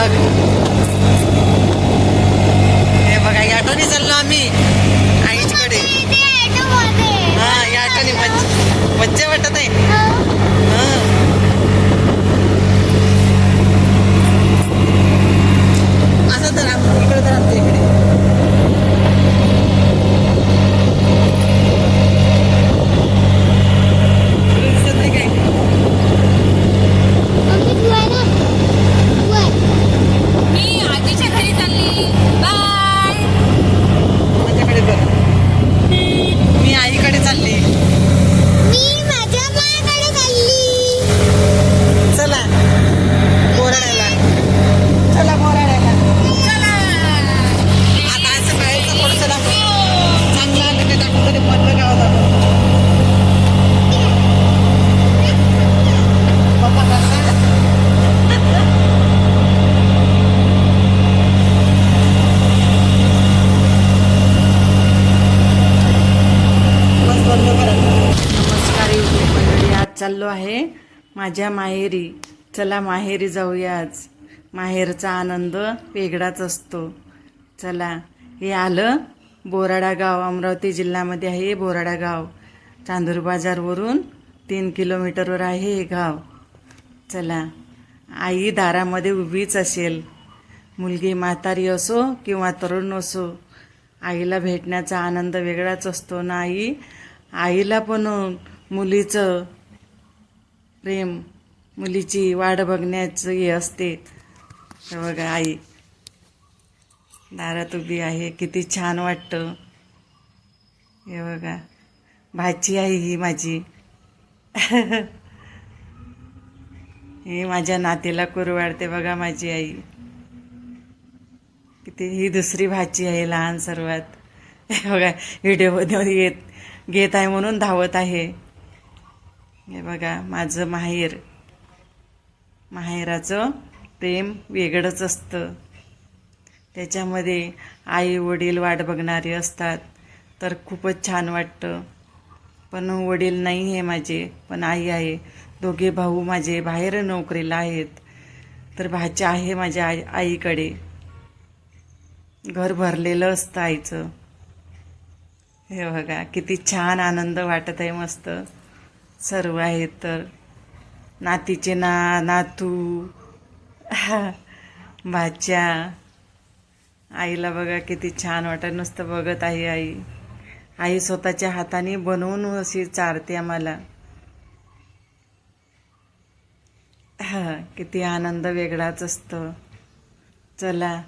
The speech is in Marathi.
बघ. हे बघा या याटोनी चाललो आम्ही. आईचकडे हा या याटोनी मज्जा वाटते. चाललो आहे माझ्या माहेरी. चला माहेरी जाऊया आज. माहेरचा आनंद वेगळाच असतो. चला हे आलं बोराडा गाव अमरावती जिल्ह्यामध्ये आहे हे बोराडा गाव. चांदूर बाजारवरून तीन किलोमीटरवर आहे हे गाव. चला आई दारामध्ये उभीच असेल. मुलगी म्हातारी असो किंवा तरुण असो आईला भेटण्याचा आनंद वेगळाच असतो ना आई? आईला पण मुलीचं प्रेम मुलीची वाढ बघण्याचं हे असते. हे बघा आई. दारात उभी आहे किती छान वाटतं. हे बघा भाची आहे ही माझी. ही माझ्या नातीला कुरवाडते बघा माझी आई. किती ही दुसरी भाची आहे लहान सर्वात. हे बघा व्हिडिओमध्ये येत घेत आहे म्हणून धावत आहे. हे बघा माझं माहेर. माहेराचं प्रेम वेगळंच असतं. त्याच्यामध्ये आई वडील वाट बघणारे असतात तर खूपच छान वाटतं. पण वडील नाही आहे माझे पण आई आहे. दोघे भाऊ माझे बाहेर नोकरीला आहेत तर भाच्या आहे माझ्या आई आईकडे. घर भरलेलं असतं आईचं. हे बघा किती छान आनंद वाटत आहे मस्त. सर्व आहेत तर. नातीचे ना नातू भाच्या. आईला बघा किती छान वाटत नुसतं बघत आहे आई. आई स्वतःच्या हाताने बनवून अशी चारते आम्हाला. हा किती आनंद वेगळाच असतो. चला.